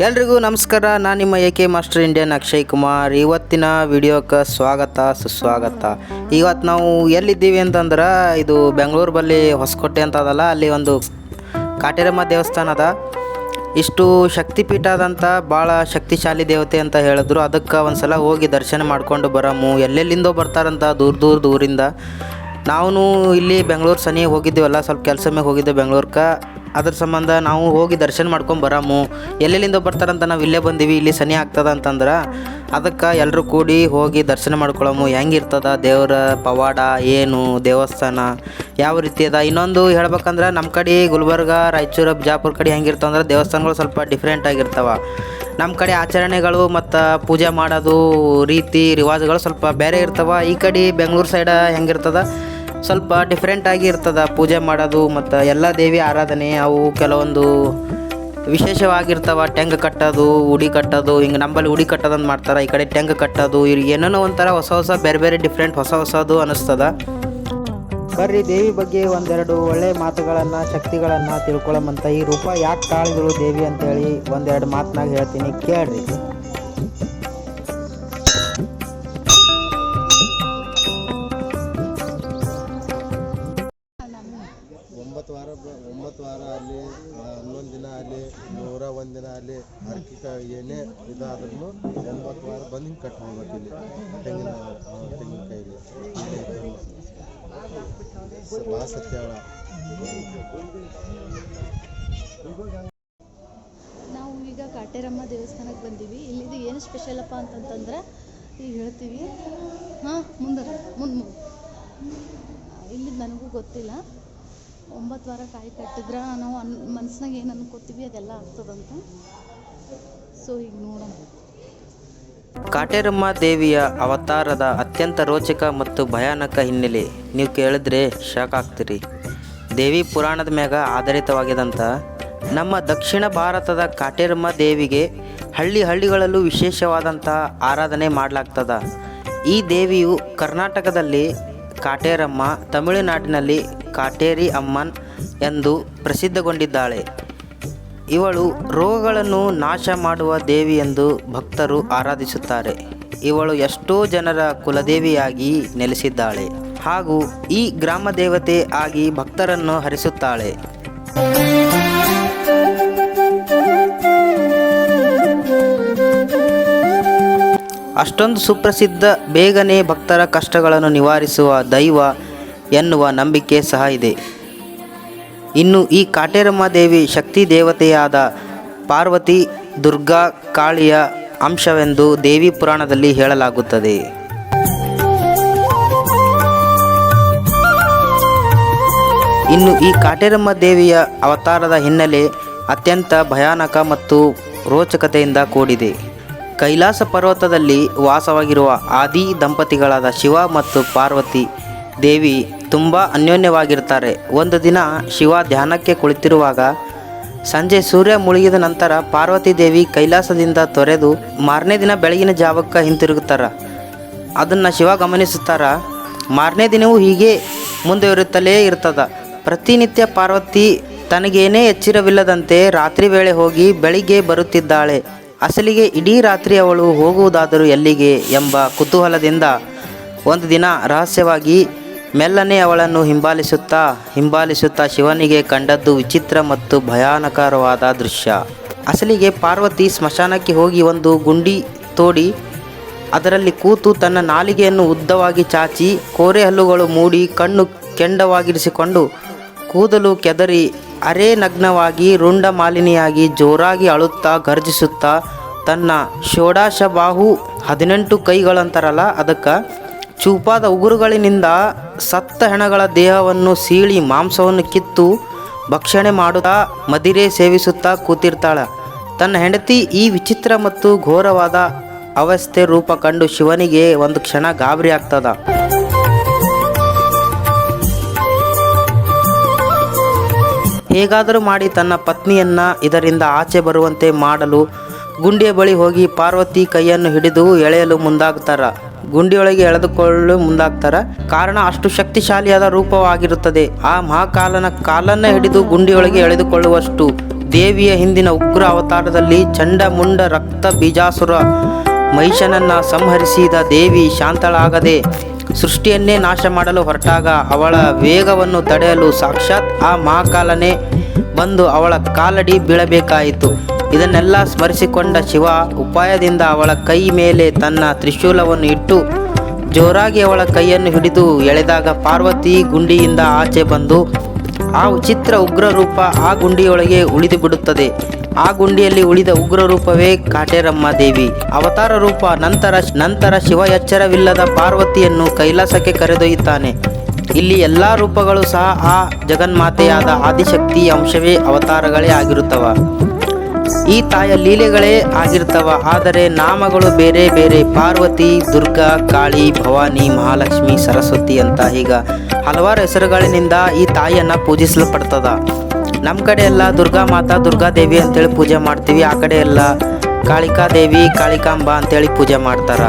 ಎಲ್ರಿಗೂ ನಮಸ್ಕಾರ. ನಾನು ನಿಮ್ಮ A K master Indian Akshay Kumar. ಇವತ್ತಿನ ವಿಡಿಯೋಕ್ಕೆ ಸ್ವಾಗತ, ಸುಸ್ವಾಗತ. ಇವತ್ತು ನಾವು ಎಲ್ಲಿದ್ದೀವಿ ಅಂತಂದ್ರೆ, ಇದು ಬೆಂಗಳೂರು ಬಳಿ ಹೊಸಕೋಟೆ ಅಂತ ಅದಲ್ಲ, ಅಲ್ಲಿ ಒಂದು ಕಾಟೇರಮ್ಮ ದೇವಸ್ಥಾನ ಅದ. ಇಷ್ಟು ಶಕ್ತಿಪೀಠ ಆದಂಥ ಭಾಳ ಶಕ್ತಿಶಾಲಿ ದೇವತೆ ಅಂತ ಹೇಳಿದ್ರು. ಅದಕ್ಕೆ ಒಂದು ಸಲ ಹೋಗಿ ದರ್ಶನ ಮಾಡ್ಕೊಂಡು ಬರಮು. ಎಲ್ಲೆಲ್ಲಿಂದೋ ಬರ್ತಾರಂತ, ದೂರ ದೂರ ದೂರಿಂದ. ನಾವು ಇಲ್ಲಿ ಬೆಂಗಳೂರು ಸನಿ ಹೋಗಿದ್ದೆವಲ್ಲ, ಸ್ವಲ್ಪ ಕೆಲಸ ಮೇಲೆ ಹೋಗಿದ್ದೆ ಬೆಂಗಳೂರ್ಗೆ ಅದ್ರ ಸಂಬಂಧ ನಾವು ಹೋಗಿ ದರ್ಶನ ಮಾಡ್ಕೊಂಡು ಬರಾಮು. ಎಲ್ಲೆಲ್ಲಿಂದ ಬರ್ತಾರಂತ ನಾವು ಇಲ್ಲೇ ಬಂದೀವಿ, ಇಲ್ಲಿ ಸನಿ ಆಗ್ತದ ಅಂತಂದ್ರೆ ಅದಕ್ಕೆ ಎಲ್ಲರೂ ಕೂಡಿ ಹೋಗಿ ದರ್ಶನ ಮಾಡ್ಕೊಳಮು. ಹೆಂಗಿರ್ತದ ದೇವರ ಪವಾಡ, ಏನು, ದೇವಸ್ಥಾನ, ಯಾವ ರೀತಿ ಅದ? ಇನ್ನೊಂದು ಹೇಳ್ಬೇಕಂದ್ರೆ ನಮ್ಮ ಕಡೆ ಗುಲ್ಬರ್ಗ, ರಾಯಚೂರು, ಬಿಜಾಪುರ ಕಡೆ ಹೆಂಗಿರ್ತಾವ ಅಂದ್ರೆ ದೇವಸ್ಥಾನಗಳು ಸ್ವಲ್ಪ ಡಿಫ್ರೆಂಟ್ ಆಗಿರ್ತಾವ. ನಮ್ಮ ಕಡೆ ಆಚರಣೆಗಳು ಮತ್ತು ಪೂಜೆ ಮಾಡೋದು ರೀತಿ, ರಿವಾಜುಗಳು ಸ್ವಲ್ಪ ಬೇರೆ ಇರ್ತವೆ. ಈ ಕಡೆ ಬೆಂಗಳೂರು ಸೈಡ ಹೆಂಗಿರ್ತದ? ಸ್ವಲ್ಪ ಡಿಫ್ರೆಂಟ್ ಆಗಿ ಇರ್ತದ. ಪೂಜೆ ಮಾಡೋದು ಮತ್ತು ಎಲ್ಲ ದೇವಿ ಆರಾಧನೆ ಅವು ಕೆಲವೊಂದು ವಿಶೇಷವಾಗಿರ್ತಾವ. ಟೆಂಗ್ ಕಟ್ಟೋದು, ಉಡಿ ಕಟ್ಟೋದು, ಹಿಂಗೆ ನಂಬಲ್ಲಿ ಉಡಿ ಕಟ್ಟೋದಂತ ಮಾಡ್ತಾರೆ. ಈ ಕಡೆ ಟೆಂಗ್ ಕಟ್ಟೋದು, ಇವ್ರು ಏನೇನೋ ಒಂಥರ ಹೊಸ ಹೊಸ ಬೇರೆ ಬೇರೆ ಡಿಫ್ರೆಂಟ್ ಹೊಸ ಹೊಸದು ಅನ್ನಿಸ್ತದ ಬರ್ರಿ ದೇವಿ ಬಗ್ಗೆ ಒಂದೆರಡು ಒಳ್ಳೆ ಮಾತುಗಳನ್ನು, ಶಕ್ತಿಗಳನ್ನು ತಿಳ್ಕೊಳ್ಳಮಂತ ಈ ರೂಪ ಯಾಕೆ ತಾಳಿದ್ರು ದೇವಿ ಅಂತೇಳಿ ಒಂದೆರಡು ಮಾತನಾಗ ಹೇಳ್ತೀನಿ. ಕೇಳ್ರಿ. ಅಲ್ಲಿ ನೂರ ಒಂದಿನ ದಿನ ಅಲ್ಲಿ ಅರ್ಕಿಕ ಏನೇ ಇದಾದ್ರೂ ಒಂಬತ್ತು ವಾರ ಬಂದು ಹಿಂಗೆ ಕಟ್ ಮಾಡ್ಬೇಕು ಇಲ್ಲಿ ತೆಂಗಿನ ತೆಂಗಿನಕಾಯಿಲಿ. ಭಾಳ ಸತ್ಯಾಳ ನಾವು ಈಗ ಕಾಟೇರಮ್ಮ ದೇವಸ್ಥಾನಕ್ಕೆ ಬಂದೀವಿ. ಇಲ್ಲಿದು ಏನು ಸ್ಪೆಷಲಪ್ಪ ಅಂತಂತಂದ್ರೆ ಈಗ ಹೇಳ್ತೀವಿ. ಹಾಂ, ಮುಂದೆ ಮುಂದೆ ಮುಂದೆ. ಇಲ್ಲಿ ನನಗೂ ಗೊತ್ತಿಲ್ಲ. ಒಂಬತ್ತು ವಾರ ಕಾಯಿ ಕಟ್ಟಿದ್ರೆ ನಾವು ಅನ್ ಮನ್ಸ್ನಾಗ ಏನು ಅನ್ಕೋತೀವಿ ಅದೆಲ್ಲ ಆಗ್ತದಂತ. ಸೊ ಈಗ ನೋಡೋಣ. ಕಾಟೇರಮ್ಮ ದೇವಿಯ ಅವತಾರದ ಅತ್ಯಂತ ರೋಚಕ ಮತ್ತು ಭಯಾನಕ ಹಿನ್ನೆಲೆ ನೀವು ಕೇಳಿದ್ರೆ ಶಾಕ್ ಆಗ್ತೀರಿ. ದೇವಿ ಪುರಾಣದ ಮ್ಯಾಗ ಆಧಾರಿತವಾಗಿದಂಥ ನಮ್ಮ ದಕ್ಷಿಣ ಭಾರತದ ಕಾಟೇರಮ್ಮ ದೇವಿಗೆ ಹಳ್ಳಿ ಹಳ್ಳಿಗಳಲ್ಲೂ ವಿಶೇಷವಾದಂಥ ಆರಾಧನೆ ಮಾಡಲಾಗ್ತದ. ಈ ದೇವಿಯು ಕರ್ನಾಟಕದಲ್ಲಿ ಕಾಟೇರಮ್ಮ ತಮಿಳುನಾಡಿನಲ್ಲಿ ಕಾಟೇರಿ ಅಮ್ಮನ್ ಎಂದು ಪ್ರಸಿದ್ಧಗೊಂಡಿದ್ದಾಳೆ. ಇವಳು ರೋಗಗಳನ್ನು ನಾಶ ಮಾಡುವ ದೇವಿ ಎಂದು ಭಕ್ತರು ಆರಾಧಿಸುತ್ತಾರೆ. ಇವಳು ಎಷ್ಟೋ ಜನರ ಕುಲದೇವಿಯಾಗಿ ನೆಲೆಸಿದ್ದಾಳೆ ಹಾಗೂ ಈ ಗ್ರಾಮ ದೇವತೆ ಆಗಿ ಭಕ್ತರನ್ನು ಹರಿಸುತ್ತಾಳೆ. ಅಷ್ಟೊಂದು ಸುಪ್ರಸಿದ್ಧ ಬೇಗನೆ ಭಕ್ತರ ಕಷ್ಟಗಳನ್ನು ನಿವಾರಿಸುವ ದೈವ ಎನ್ನುವ ನಂಬಿಕೆ ಸಹ ಇದೆ. ಇನ್ನು ಈ ಕಾಟೇರಮ್ಮ ದೇವಿ ಶಕ್ತಿ ದೇವತೆಯಾದ ಪಾರ್ವತಿ ದುರ್ಗಾ ಕಾಳಿಯ ಅಂಶವೆಂದು ದೇವಿ ಪುರಾಣದಲ್ಲಿ ಹೇಳಲಾಗುತ್ತದೆ. ಇನ್ನು ಈ ಕಾಟೇರಮ್ಮ ದೇವಿಯ ಅವತಾರದ ಹಿನ್ನೆಲೆ ಅತ್ಯಂತ ಭಯಾನಕ ಮತ್ತು ರೋಚಕತೆಯಿಂದ ಕೂಡಿದೆ. ಕೈಲಾಸ ಪರ್ವತದಲ್ಲಿ ವಾಸವಾಗಿರುವ ಆದಿ ದಂಪತಿಗಳಾದ ಶಿವ ಮತ್ತು ಪಾರ್ವತಿ ದೇವಿ ತುಂಬ ಅನ್ಯೋನ್ಯವಾಗಿರ್ತಾರೆ ಒಂದು ದಿನ ಶಿವ ಧ್ಯಾನಕ್ಕೆ ಕುಳಿತಿರುವಾಗ ಸಂಜೆ ಸೂರ್ಯ ಮುಳುಗಿದ ನಂತರ ಪಾರ್ವತಿ ದೇವಿ ಕೈಲಾಸದಿಂದ ತೊರೆದು ಮಾರನೇ ದಿನ ಬೆಳಗಿನ ಜಾವಕ್ಕೆ ಹಿಂತಿರುಗುತ್ತಾರ. ಅದನ್ನು ಶಿವ ಗಮನಿಸುತ್ತಾರ. ಮಾರನೇ ದಿನವೂ ಹೀಗೆ ಮುಂದುವರಿಯುತ್ತಲೇ ಇರ್ತದ. ಪ್ರತಿನಿತ್ಯ ಪಾರ್ವತಿ ತನಗೇನೇ ಎಚ್ಚರವಿಲ್ಲದಂತೆ ರಾತ್ರಿ ವೇಳೆ ಹೋಗಿ ಬೆಳಿಗ್ಗೆ ಬರುತ್ತಿದ್ದಾಳೆ. ಅಸಲಿಗೆ ಇಡೀ ರಾತ್ರಿ ಅವಳು ಹೋಗುವುದಾದರೂ ಎಲ್ಲಿಗೆ ಎಂಬ ಕುತೂಹಲದಿಂದ ಒಂದು ದಿನ ರಹಸ್ಯವಾಗಿ ಮೆಲ್ಲನೆ ಅವಳನ್ನು ಹಿಂಬಾಲಿಸುತ್ತಾ ಹಿಂಬಾಲಿಸುತ್ತಾ ಶಿವನಿಗೆ ಕಂಡದ್ದು ವಿಚಿತ್ರ ಮತ್ತು ಭಯಾನಕರವಾದ ದೃಶ್ಯ. ಅಸಲಿಗೆ ಪಾರ್ವತಿ ಸ್ಮಶಾನಕ್ಕೆ ಹೋಗಿ ಒಂದು ಗುಂಡಿ ತೋಡಿ ಅದರಲ್ಲಿ ಕೂತು ತನ್ನ ನಾಲಿಗೆಯನ್ನು ಉದ್ದವಾಗಿ ಚಾಚಿ, ಕೋರೆ ಹಲ್ಲುಗಳು ಮೂಡಿ, ಕಣ್ಣು ಕೆಂಡವಾಗಿರಿಸಿಕೊಂಡು ಕೂದಲು ಕೆದರಿ ಅರೆ ನಗ್ನವಾಗಿ, ರುಂಡ ಮಾಲಿನಿಯಾಗಿ, ಜೋರಾಗಿ ಅಳುತ್ತಾ ಗರ್ಜಿಸುತ್ತಾ ತನ್ನ ಷೋಡಾಶ ಬಾಹು ಹದಿನೆಂಟು ಕೈಗಳಂತಾರಲ್ಲ, ಅದಕ್ಕೆ ಚೂಪಾದ ಉಗುರುಗಳಿನಿಂದ ಸತ್ತ ಹೆಣಗಳ ದೇಹವನ್ನು ಸೀಳಿ ಮಾಂಸವನ್ನು ಕಿತ್ತು ಭಕ್ಷಣೆ ಮಾಡುತ್ತಾ ಮದಿರೆ ಸೇವಿಸುತ್ತಾ ಕೂತಿರ್ತಾಳ. ತನ್ನ ಹೆಂಡತಿ ಈ ವಿಚಿತ್ರ ಮತ್ತು ಘೋರವಾದ ಅವಸ್ಥೆ ರೂಪ ಕಂಡು ಶಿವನಿಗೆ ಒಂದು ಕ್ಷಣ ಗಾಬರಿ ಆಗ್ತದ. ಹೇಗಾದರೂ ಮಾಡಿ ತನ್ನ ಪತ್ನಿಯನ್ನ ಇದರಿಂದ ಆಚೆ ಬರುವಂತೆ ಮಾಡಲು ಗುಂಡಿಯ ಬಳಿ ಹೋಗಿ ಪಾರ್ವತಿ ಕೈಯನ್ನು ಹಿಡಿದು ಎಳೆಯಲು ಮುಂದಾಗ್ತಾರ. ಗುಂಡಿಯೊಳಗೆ ಎಳೆದುಕೊಳ್ಳಲು ಮುಂದಾಗ್ತಾರ. ಕಾರಣ ಅಷ್ಟು ಶಕ್ತಿಶಾಲಿಯಾದ ರೂಪವಾಗಿರುತ್ತದೆ. ಆ ಮಹಾಕಾಲನ ಕಾಲನ್ನ ಹಿಡಿದು ಗುಂಡಿಯೊಳಗೆ ಎಳೆದುಕೊಳ್ಳುವಷ್ಟು ದೇವಿಯ ಹಿಂದಿನ ಉಗ್ರ ಅವತಾರದಲ್ಲಿ ಚಂಡ ಮುಂಡ ರಕ್ತ ಬೀಜಾಸುರ ಮಹಿಷನನ್ನ ಸಂಹರಿಸಿದ ದೇವಿ ಶಾಂತಳಾಗದೆ ಸೃಷ್ಟಿಯನ್ನೇ ನಾಶ ಮಾಡಲು ಹೊರಟಾಗ ಅವಳ ವೇಗವನ್ನು ತಡೆಯಲು ಸಾಕ್ಷಾತ್ ಆ ಮಹಾಕಾಲನೇ ಬಂದು ಅವಳ ಕಾಲಡಿ ಬೀಳಬೇಕಾಯಿತು. ಇದನ್ನೆಲ್ಲ ಸ್ಮರಿಸಿಕೊಂಡ ಶಿವ ಉಪಾಯದಿಂದ ಅವಳ ಕೈ ಮೇಲೆ ತನ್ನ ತ್ರಿಶೂಲವನ್ನು ಇಟ್ಟು ಜೋರಾಗಿ ಅವಳ ಕೈಯನ್ನು ಹಿಡಿದು ಎಳೆದಾಗ ಪಾರ್ವತಿ ಗುಂಡಿಯಿಂದ ಆಚೆ ಬಂದು ಆ ವಿಚಿತ್ರ ಉಗ್ರ ರೂಪ ಆ ಗುಂಡಿಯೊಳಗೆ ಉಳಿದು ಬಿಡುತ್ತದೆ. ಆ ಗುಂಡಿಯಲ್ಲಿ ಉಳಿದ ಉಗ್ರ ರೂಪವೇ ಕಾಟೇರಮ್ಮ ದೇವಿ. ಅವತಾರ ರೂಪ ನಂತರ ನಂತರ ಶಿವ ಎಚ್ಚರವಿಲ್ಲದ ಪಾರ್ವತಿಯನ್ನು ಕೈಲಾಸಕ್ಕೆ ಕರೆದೊಯ್ಯುತ್ತಾನೆ. ಇಲ್ಲಿ ಎಲ್ಲ ರೂಪಗಳು ಸಹ ಆ ಜಗನ್ಮಾತೆಯಾದ ಆದಿಶಕ್ತಿ ಅಂಶವೇ ಅವತಾರಗಳೇ ಆಗಿರುತ್ತವ. ಈ ತಾಯ ಲೀಲೆಗಳೇ ಆಗಿರ್ತವ ಆದರೆ ನಾಮಗಳು ಬೇರೆ ಬೇರೆ. ಪಾರ್ವತಿ, ದುರ್ಗಾ, ಕಾಳಿ, ಭವಾನಿ, ಮಹಾಲಕ್ಷ್ಮಿ, ಸರಸ್ವತಿ ಅಂತ ಈಗ ಹಲವಾರು ಹೆಸರುಗಳಿನಿಂದ ಈ ತಾಯಿಯನ್ನು ಪೂಜಿಸಲ್ಪಡ್ತದ. ನಮ್ಮ ಕಡೆ ಎಲ್ಲ ದುರ್ಗಾ ಮಾತಾ, ದುರ್ಗಾ ದೇವಿ ಅಂತೇಳಿ ಪೂಜೆ ಮಾಡ್ತೀವಿ. ಆ ಕಡೆ ಎಲ್ಲ ಕಾಳಿಕಾ ದೇವಿ, ಕಾಳಿಕಾಂಬ ಅಂತೇಳಿ ಪೂಜೆ ಮಾಡ್ತಾರ.